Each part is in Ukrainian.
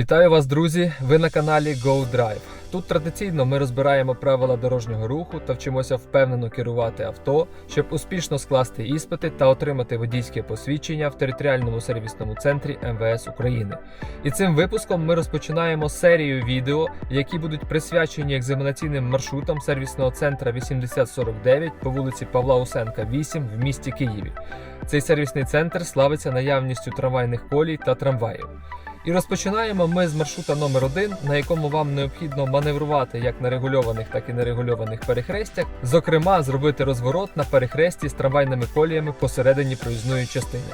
Вітаю вас, друзі! Ви на каналі Go Drive. Тут традиційно ми розбираємо правила дорожнього руху та вчимося впевнено керувати авто, щоб успішно скласти іспити та отримати водійське посвідчення в територіальному сервісному центрі МВС України. І цим випуском ми розпочинаємо серію відео, які будуть присвячені екзаменаційним маршрутам сервісного центра 8049 по вулиці Павла Усенка, 8 в місті Києві. Цей сервісний центр славиться наявністю трамвайних колій та трамваїв. І розпочинаємо ми з маршрута номер 1 на якому вам необхідно маневрувати як на регульованих, так і нерегульованих перехрестях. Зокрема, зробити розворот на перехресті з трамвайними коліями посередині проїзної частини.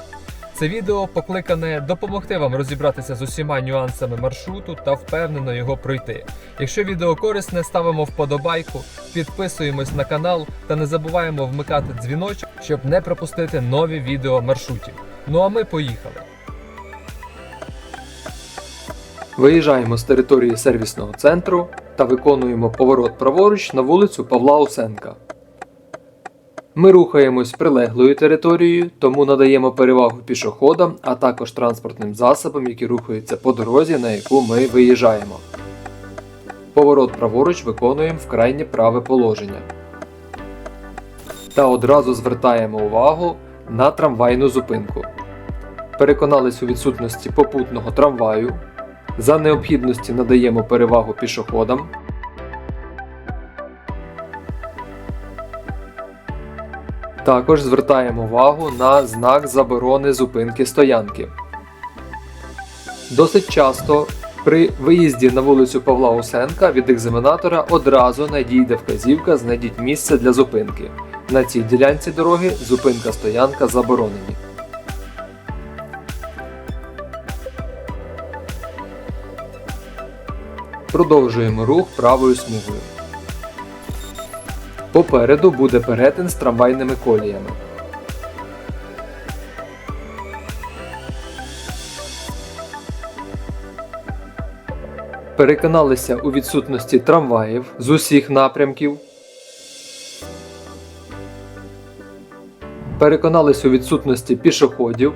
Це відео покликане допомогти вам розібратися з усіма нюансами маршруту та впевнено його пройти. Якщо відео корисне, ставимо вподобайку, підписуємось на канал та не забуваємо вмикати дзвіночок, щоб не пропустити нові відео маршрутів. Ну а ми поїхали. Виїжджаємо з території сервісного центру та виконуємо поворот праворуч на вулицю Павла Усенка. Ми рухаємось прилеглою територією, тому надаємо перевагу пішоходам, а також транспортним засобам, які рухаються по дорозі, на яку ми виїжджаємо. Поворот праворуч виконуємо в крайнє праве положення. Та одразу звертаємо увагу на трамвайну зупинку. Переконались у відсутності попутного трамваю. За необхідності надаємо перевагу пішоходам. Також звертаємо увагу на знак заборони зупинки стоянки. Досить часто при виїзді на вулицю Павла Усенка від екзаменатора одразу надійде вказівка знайдіть місце для зупинки. На цій ділянці дороги зупинка стоянка заборонені. Продовжуємо рух правою смугою. Попереду буде перетин з трамвайними коліями. Переконалися у відсутності трамваїв з усіх напрямків. Переконались у відсутності пішоходів.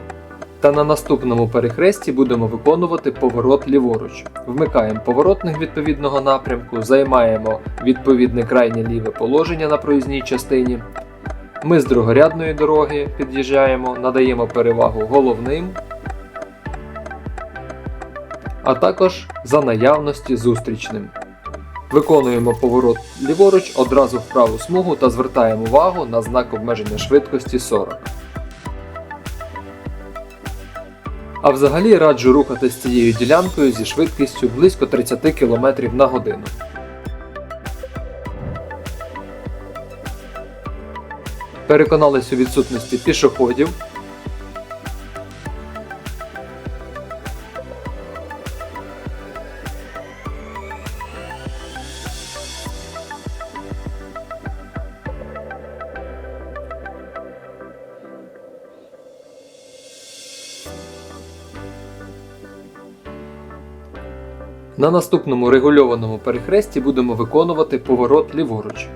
Та на наступному перехресті будемо виконувати поворот ліворуч. Вмикаємо поворотник відповідного напрямку, займаємо відповідне крайнє ліве положення на проїзній частині. Ми з другорядної дороги під'їжджаємо, надаємо перевагу головним, а також за наявності зустрічним. Виконуємо поворот ліворуч одразу в праву смугу та звертаємо увагу на знак обмеження швидкості 40. А взагалі раджу рухатись цією ділянкою зі швидкістю близько 30 км на годину. Переконались у відсутності пішоходів. На наступному регульованому перехресті будемо виконувати поворот ліворуч.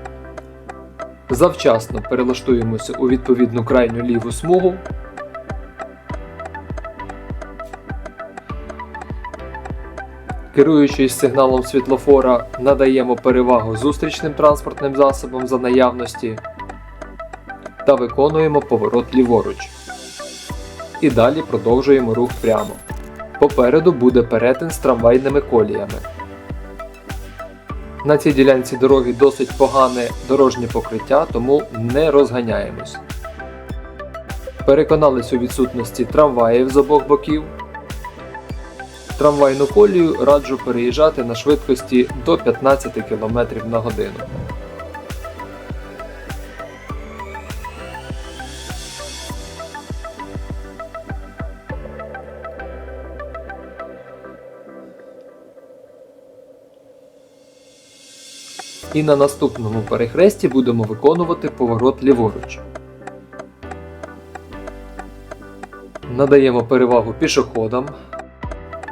Завчасно перелаштуємося у відповідну крайню ліву смугу. Керуючись сигналом світлофора, надаємо перевагу зустрічним транспортним засобам за наявності та виконуємо поворот ліворуч. І далі продовжуємо рух прямо. Попереду буде перетин з трамвайними коліями. На цій ділянці дороги досить погане дорожнє покриття, тому не розганяємось. Переконались у відсутності трамваїв з обох боків. Трамвайну колію раджу переїжджати на швидкості до 15 км на годину. І на наступному перехресті будемо виконувати поворот ліворуч. Надаємо перевагу пішоходам.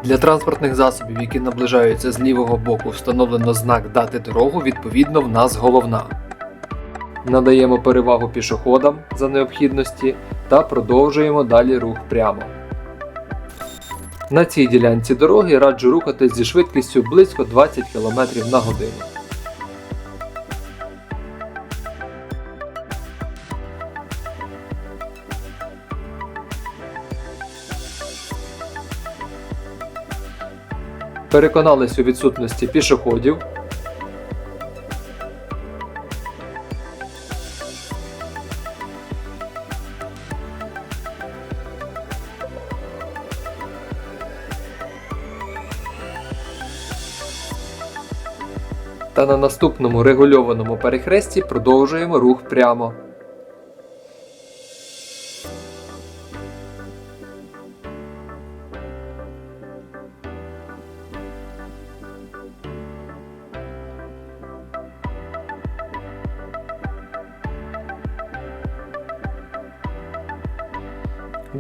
Для транспортних засобів, які наближаються з лівого боку, встановлено знак Дати дорогу, відповідно в нас головна. Надаємо перевагу пішоходам за необхідності та продовжуємо далі рух прямо. На цій ділянці дороги раджу рухатись зі швидкістю близько 20 км на годину. Переконались у відсутності пішоходів. Та на наступному регульованому перехресті продовжуємо рух прямо.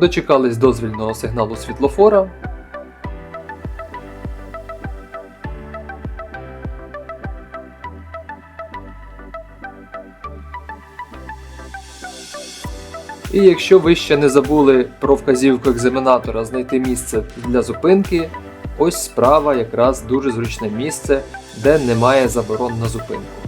Дочекались дозвільного сигналу світлофора. І якщо ви ще не забули про вказівку екзаменатора знайти місце для зупинки, ось справа якраз дуже зручне місце, де немає заборон на зупинку.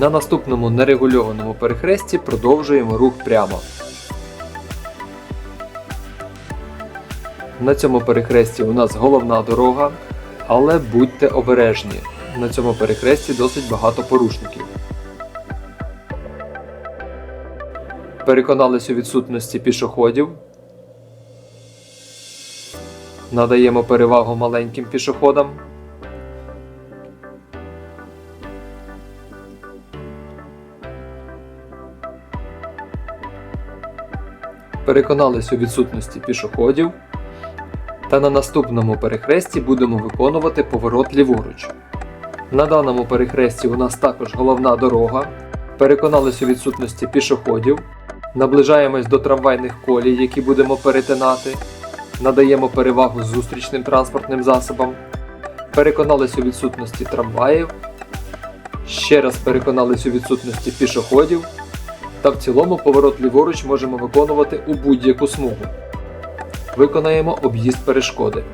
На наступному нерегульованому перехресті продовжуємо рух прямо. На цьому перехресті у нас головна дорога, але будьте обережні. На цьому перехресті досить багато порушників. Переконались у відсутності пішоходів. Надаємо перевагу маленьким пішоходам. Переконались у відсутності пішоходів. Та на наступному перехресті будемо виконувати поворот ліворуч. На даному перехресті у нас також головна дорога. Переконались у відсутності пішоходів. Наближаємось до трамвайних колій, які будемо перетинати. Надаємо перевагу зустрічним транспортним засобам. Переконались у відсутності трамваїв. Ще раз переконались у відсутності пішоходів. Та в цілому поворот ліворуч можемо виконувати у будь-яку смугу. Виконаємо об'їзд перешкоди.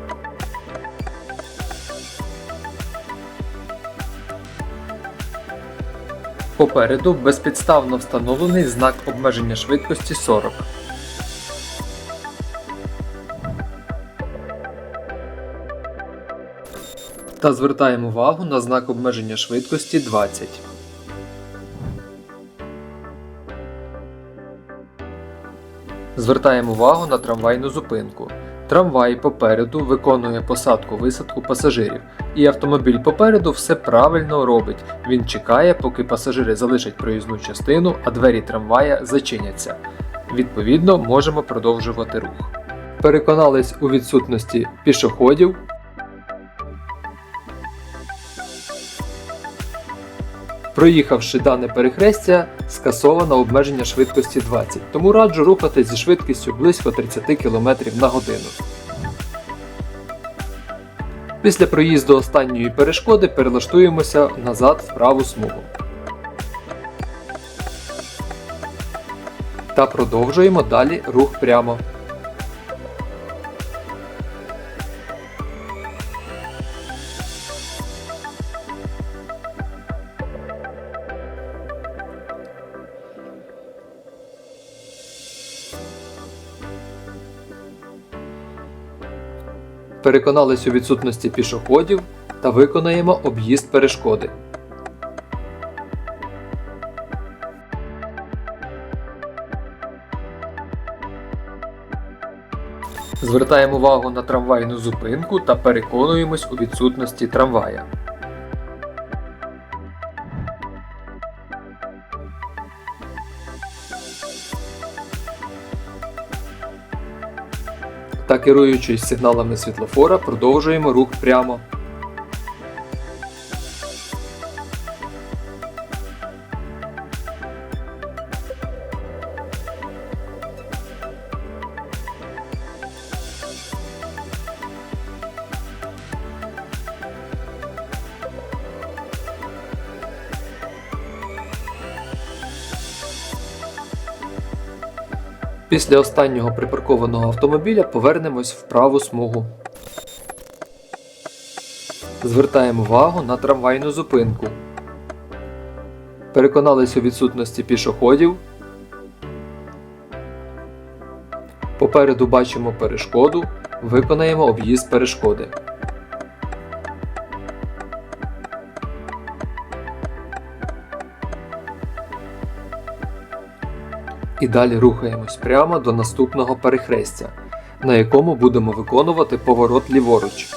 Попереду безпідставно встановлений знак обмеження швидкості 40. Та звертаємо увагу на знак обмеження швидкості 20. Звертаємо увагу на трамвайну зупинку. Трамвай попереду виконує посадку-висадку пасажирів, і автомобіль попереду все правильно робить. Він чекає, поки пасажири залишать проїзну частину, а двері трамвая зачиняться. Відповідно, можемо продовжувати рух. Переконались у відсутності пішоходів. Проїхавши дане перехрестя, скасовано обмеження швидкості 20, тому раджу рухатись зі швидкістю близько 30 км на годину. Після проїзду останньої перешкоди перелаштуємося назад в праву смугу. Та продовжуємо далі рух прямо. Переконались у відсутності пішоходів та виконаємо об'їзд перешкоди. Звертаємо увагу на трамвайну зупинку та переконуємось у відсутності трамвая. Та керуючись сигналами світлофора, продовжуємо рух прямо. Після останнього припаркованого автомобіля повернемось в праву смугу. Звертаємо увагу на трамвайну зупинку. Переконались у відсутності пішоходів. Попереду бачимо перешкоду. Виконаємо об'їзд перешкоди. І далі рухаємось прямо до наступного перехрестя, на якому будемо виконувати поворот ліворуч.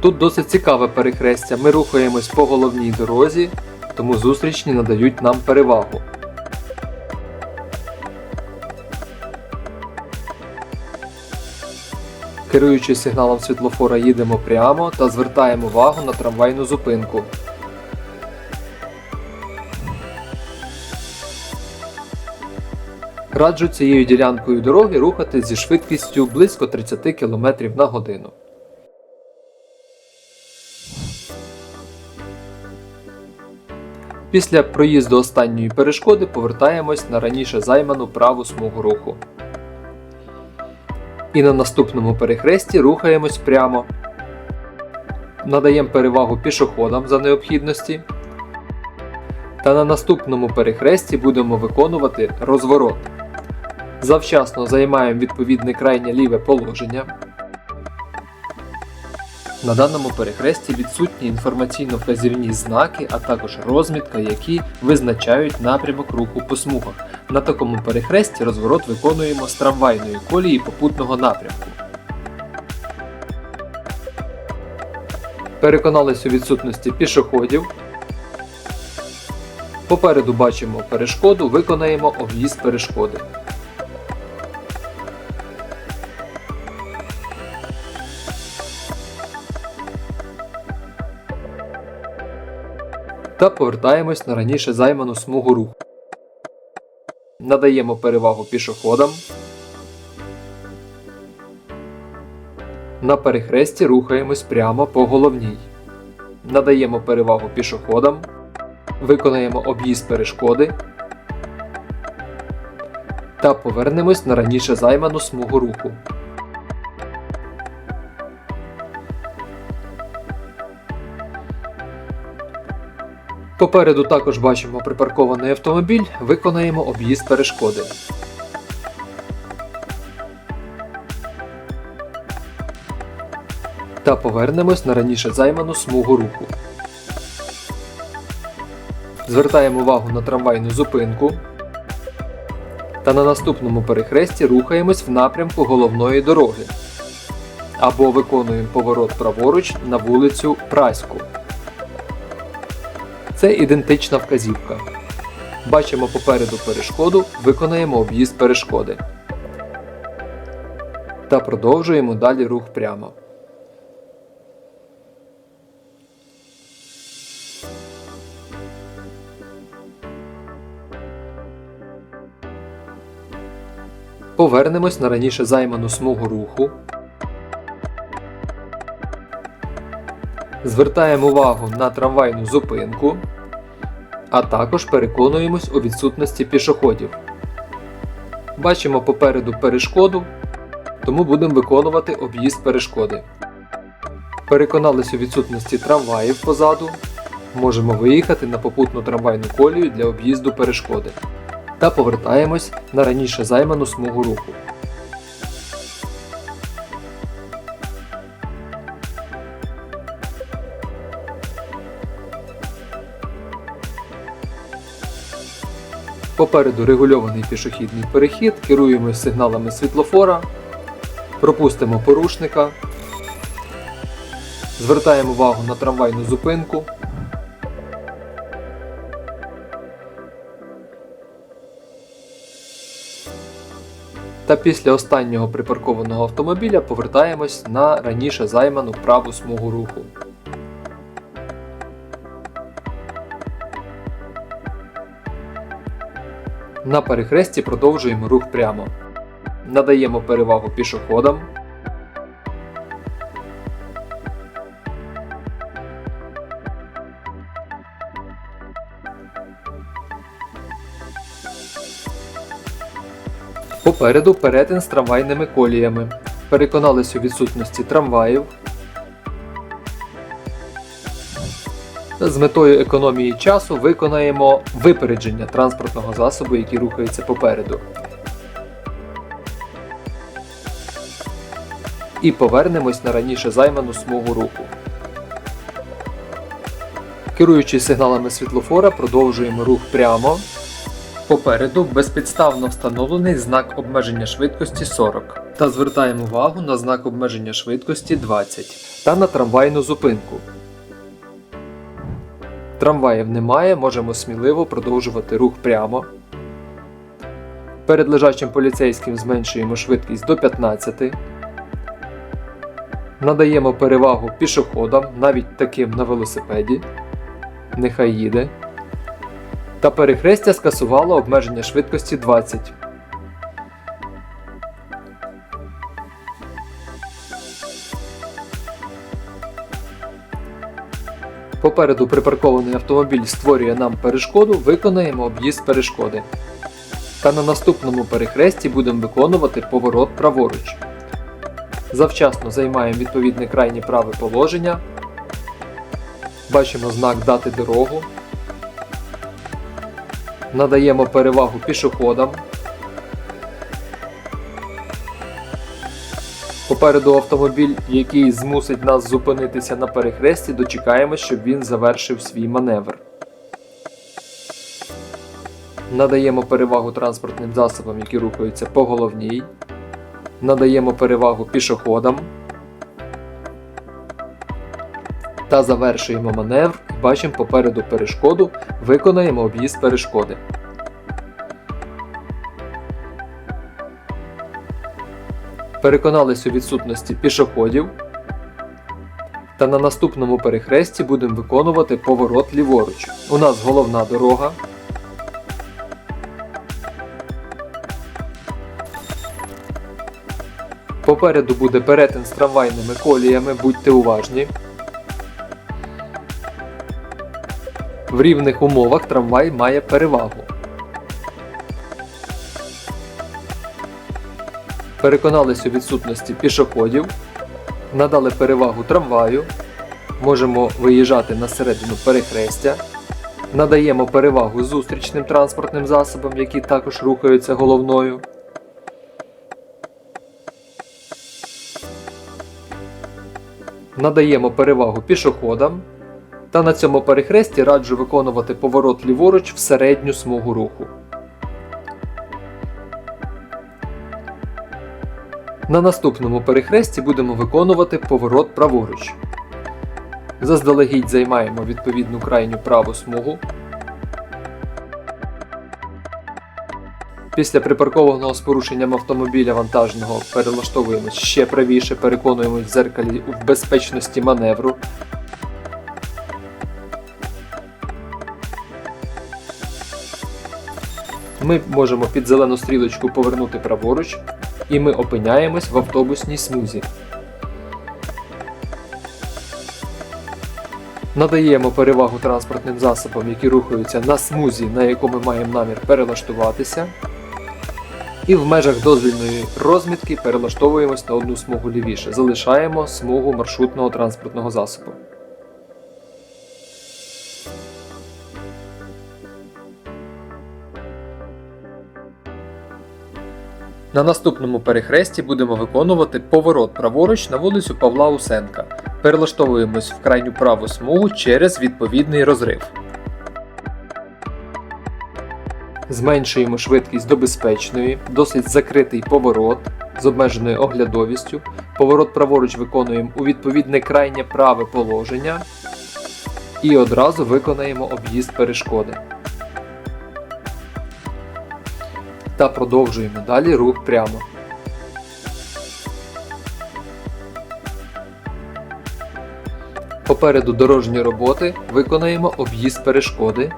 Тут досить цікаве перехрестя. Ми рухаємось по головній дорозі, тому зустрічні надають нам перевагу. Керуючи сигналом світлофора, їдемо прямо та звертаємо увагу на трамвайну зупинку. Раджу цією ділянкою дороги рухати зі швидкістю близько 30 км на годину. Після проїзду останньої перешкоди повертаємось на раніше займану праву смугу руху. І на наступному перехресті рухаємось прямо. Надаємо перевагу пішоходам за необхідності. Та на наступному перехресті будемо виконувати розворот. Завчасно займаємо відповідне крайнє ліве положення. На даному перехресті відсутні інформаційно-вказівні знаки, а також розмітка, які визначають напрямок руху по смугах. На такому перехресті розворот виконуємо з трамвайної колії попутного напрямку. Переконались у відсутності пішоходів. Попереду бачимо перешкоду, виконаємо об'їзд перешкоди. Та повертаємось на раніше займану смугу руху. Надаємо перевагу пішоходам. На перехресті рухаємось прямо по головній. Надаємо перевагу пішоходам. Виконаємо об'їзд перешкоди. Та повернемось на раніше займану смугу руху. Попереду також бачимо припаркований автомобіль, виконаємо об'їзд перешкоди. Та повернемось на раніше займану смугу руху. Звертаємо увагу на трамвайну зупинку. Та на наступному перехресті рухаємось в напрямку головної дороги. Або виконуємо поворот праворуч на вулицю Праську. Це ідентична вказівка. Бачимо попереду перешкоду, виконаємо об'їзд перешкоди. Та продовжуємо далі рух прямо. Повернемось на раніше займану смугу руху. Звертаємо увагу на трамвайну зупинку, а також переконуємось у відсутності пішоходів. Бачимо попереду перешкоду, тому будемо виконувати об'їзд перешкоди. Переконались у відсутності трамваїв позаду. Можемо виїхати на попутну трамвайну колію для об'їзду перешкоди. Та повертаємось на раніше займану смугу руху. Попереду регульований пішохідний перехід, керуємо сигналами світлофора, пропустимо порушника, звертаємо увагу на трамвайну зупинку. Та після останнього припаркованого автомобіля повертаємось на раніше займану праву смугу руху. На перехресті продовжуємо рух прямо. Надаємо перевагу пішоходам. Попереду перетин з трамвайними коліями. Переконались у відсутності трамваїв. З метою економії часу виконаємо випередження транспортного засобу, який рухається попереду. І повернемось на раніше займану смугу руху. Керуючись сигналами світлофора, продовжуємо рух прямо. Попереду безпідставно встановлений знак обмеження швидкості 40 та звертаємо увагу на знак обмеження швидкості 20 та на трамвайну зупинку. Трамваїв немає, можемо сміливо продовжувати рух прямо. Перед лежачим поліцейським зменшуємо швидкість до 15. Надаємо перевагу пішоходам, навіть таким на велосипеді. Нехай їде. Та перехрестя скасувало обмеження швидкості 20. Попереду припаркований автомобіль створює нам перешкоду, виконаємо об'їзд перешкоди. Та на наступному перехресті будемо виконувати поворот праворуч. Завчасно займаємо відповідне крайнє праве положення. Бачимо знак дати дорогу. Надаємо перевагу пішоходам. Попереду автомобіль, який змусить нас зупинитися на перехресті, дочекаємо, щоб він завершив свій маневр. Надаємо перевагу транспортним засобам, які рухаються по головній. Надаємо перевагу пішоходам. Та завершуємо маневр бачимо попереду перешкоду, виконаємо об'їзд перешкоди. Переконались у відсутності пішоходів. Та на наступному перехресті будемо виконувати поворот ліворуч. У нас головна дорога. Попереду буде перетин з трамвайними коліями, будьте уважні. В рівних умовах трамвай має перевагу. Переконались у відсутності пішоходів, надали перевагу трамваю, можемо виїжджати на середину перехрестя, надаємо перевагу зустрічним транспортним засобам, які також рухаються головною. Надаємо перевагу пішоходам. Та на цьому перехресті раджу виконувати поворот ліворуч в середню смугу руху. На наступному перехресті будемо виконувати поворот праворуч. Заздалегідь займаємо відповідну крайню праву смугу. Після припаркованого з порушенням автомобіля вантажного перелаштовуємось ще правіше, переконуємось в дзеркалі в безпечності маневру. Ми можемо під зелену стрілочку повернути праворуч, і ми опиняємось в автобусній смузі. Надаємо перевагу транспортним засобам, які рухаються на смузі, на яку ми маємо намір перелаштуватися. І в межах дозвільної розмітки перелаштовуємось на одну смугу лівіше. Залишаємо смугу маршрутного транспортного засобу. На наступному перехресті будемо виконувати поворот праворуч на вулицю Павла Усенка. Перелаштовуємось в крайню праву смугу через відповідний розрив. Зменшуємо швидкість до безпечної, досить закритий поворот з обмеженою оглядовістю. Поворот праворуч виконуємо у відповідне крайнє праве положення і одразу виконаємо об'їзд перешкоди. Та продовжуємо далі рух прямо. Попереду дорожні роботи виконаємо об'їзд перешкоди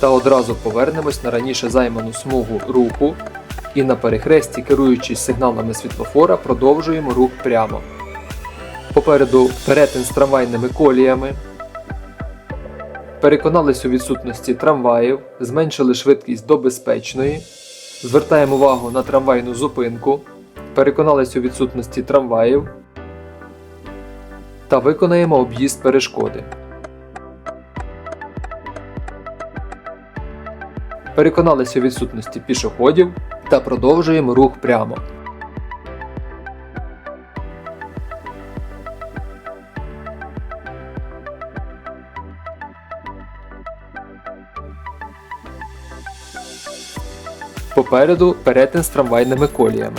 та одразу повернемось на раніше займану смугу руху і на перехресті, керуючись сигналами світлофора, продовжуємо рух прямо. Попереду перетин з трамвайними коліями. Переконались у відсутності трамваїв, зменшили швидкість до безпечної Звертаємо увагу на трамвайну зупинку, переконалися у відсутності трамваїв та виконаємо об'їзд перешкоди. Переконалися у відсутності пішоходів та продовжуємо рух прямо. Попереду перетин з трамвайними коліями.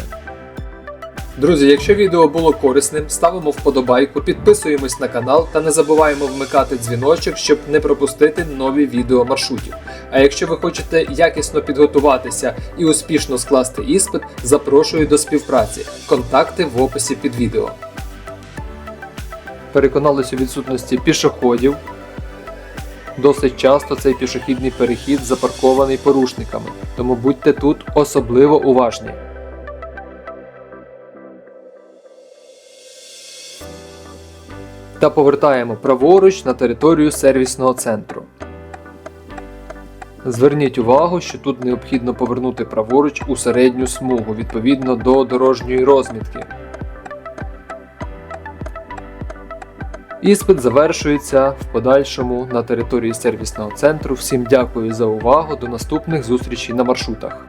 Друзі, якщо відео було корисним, ставимо вподобайку, підписуємось на канал та не забуваємо вмикати дзвіночок, щоб не пропустити нові відео маршрутів. А якщо ви хочете якісно підготуватися і успішно скласти іспит, запрошую до співпраці. Контакти в описі під відео. Переконалися у відсутності пішоходів. Досить часто цей пішохідний перехід запаркований порушниками, тому будьте тут особливо уважні. Та повертаємо праворуч на територію сервісного центру. Зверніть увагу, що тут необхідно повернути праворуч у середню смугу відповідно до дорожньої розмітки. Іспит завершується в подальшому на території сервісного центру. Всім дякую за увагу. До наступних зустрічей на маршрутах.